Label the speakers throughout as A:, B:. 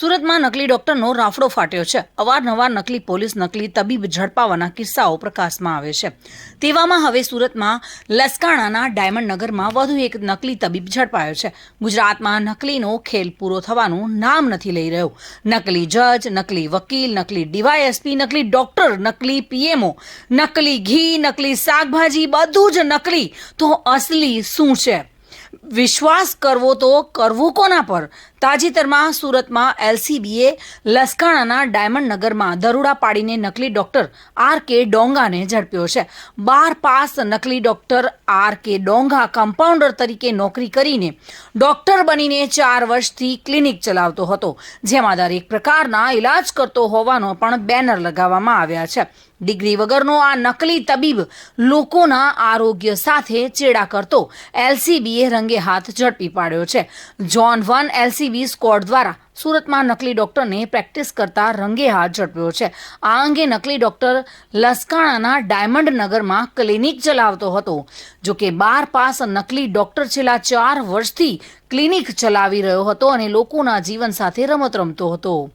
A: સુરતમાં નકલી ડોક્ટરનો રાફડો ફાટ્યો છે. અવારનવાર નકલી પોલીસ, નકલી તબીબ ઝડપાવાના કિસ્સાઓ પ્રકાશમાં આવે છે. તેવામાં હવે સુરતમાં લસકાણાના ડાયમંડ નગરમાં વધુ એક નકલી તબીબ ઝડપાયો છે. ગુજરાતમાં નકલીનો ખેલ પૂરો થવાનું નામ નથી લઈ રહ્યો. નકલી જજ, નકલી વકીલ, નકલી ડીવાયએસપી, નકલી ડોક્ટર, નકલી પીએમઓ, નકલી ઘી, નકલી શાકભાજી, બધું જ નકલી. તો અસલી શું છે? વિશ્વાસ કરવો તો કરવું કોના પર? તાજેતરમાં સુરતમાં એલસીબીએ લસકાણાના ડાયમંડ નગરમાં દરોડા પાડીને નકલી ડોક્ટર આર કે ડોંગાને ઝડપ્યો છે. બાર પાસ નકલી doctor R K Donga compounder તરીકે નોકરી કરીને ડોક્ટર બનીને ચાર વર્ષથી ક્લિનિક ચલાવતો હતો, જેમાં દરેક પ્રકારના ઇલાજ કરતો હોવાનો પણ બેનર લગાવવામાં આવ્યા છે. ડિગ્રી વગરનો આ નકલી તબીબ લોકોના આરોગ્ય સાથે ચેડા કરતો એલસીબીએ રંગે હાથ ઝડપી પાડ્યો છે. જોન વન એલસીબી સ્કોડ દ્વારા સુરતમાં નકલી ડોક્ટરને પ્રેક્ટિસ કરતા રંગે હાથ ઝડપ્યો છે. આ અંગે નકલી ડોક્ટર લસકાણાના ડાયમંડ નગરમાં ક્લિનિક ચલાવતો હતો. જો કે બાર પાસ નકલી ડોક્ટર છેલ્લા ચાર વર્ષથી ક્લિનિક ચલાવી રહ્યો હતો અને લોકોના જીવન સાથે રમત રમતો હતો.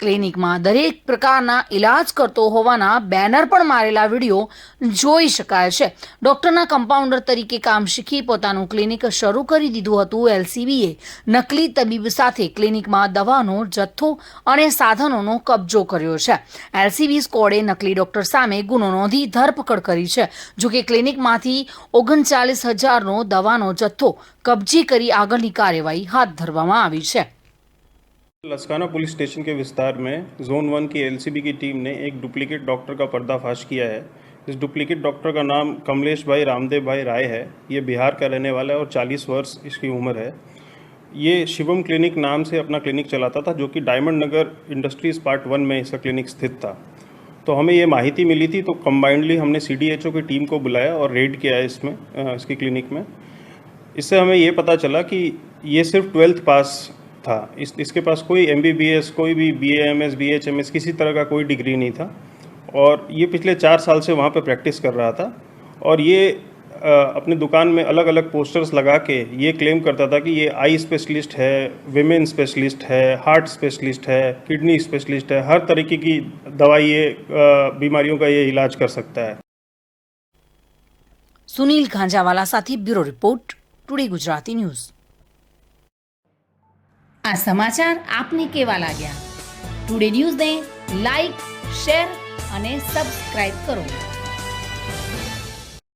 A: ક્લિનિકમાં દરેક પ્રકારના ઇલાજ કરતો હોવાના બેનર પણ મારેલા વીડિયો જોઈ શકાય છે. ડૉક્ટરના કમ્પાઉન્ડર તરીકે કામ શીખી પોતાનું ક્લિનિક શરૂ કરી દીધું હતું. એલસીબીએ નકલી તબીબ સાથે ક્લિનિકમાં દવાનો, જથ્થો અને સાધનોનો કબજો કર્યો છે. એલસીબી સ્કોડે નકલી ડોક્ટર સામે ગુનો નોંધી ધરપકડ કરી છે. જોકે ક્લિનિકમાંથી ઓગણચાલીસ હજારનો દવાનો જથ્થો કબજે કરી આગળની કાર્યવાહી હાથ ધરવામાં આવી છે.
B: लसकाना पुलिस स्टेशन के विस्तार में जोन वन की एलसीबी की टीम ने एक डुप्लीकेट डॉक्टर का पर्दाफाश किया है। इस डुप्लीकेट डॉक्टर का नाम कमलेश भाई रामदेव भाई राय है। ये बिहार का रहने वाला है और 40 वर्ष इसकी उम्र है। ये शिवम क्लिनिक नाम से अपना क्लिनिक चलाता था, जो कि Diamond Nagar industries part one में इसका क्लिनिक स्थित था। तो हमें ये माहिती मिली थी तो कम्बाइंडली हमने सीडीएचओ की टीम को बुलाया और रेड किया इसमें इसकी क्लिनिक में। इससे हमें ये पता चला कि ये सिर्फ़ ट्वेल्थ पास था। इस इसके पास कोई एमबीबीएस कोई भी B M S B H M S किसी तरह का कोई डिग्री नहीं था। और ये पिछले चार साल से वहाँ पे प्रैक्टिस कर रहा था। और ये आ, अपने दुकान में अलग अलग पोस्टर्स लगा के ये क्लेम करता था कि ये आई स्पेशलिस्ट है विमेन स्पेशलिस्ट है हार्ट स्पेशलिस्ट है किडनी स्पेशलिस्ट है। हर तरीके की दवाई ये बीमारियों का ये इलाज कर सकता है।
A: सुनील खांजावाला साथी bureau report today Gujarati news. આ સમાચાર આપને કેવા લાગ્યા? ટુડે ન્યૂઝને લાઈક શેર અને સબસ્ક્રાઇબ કરો.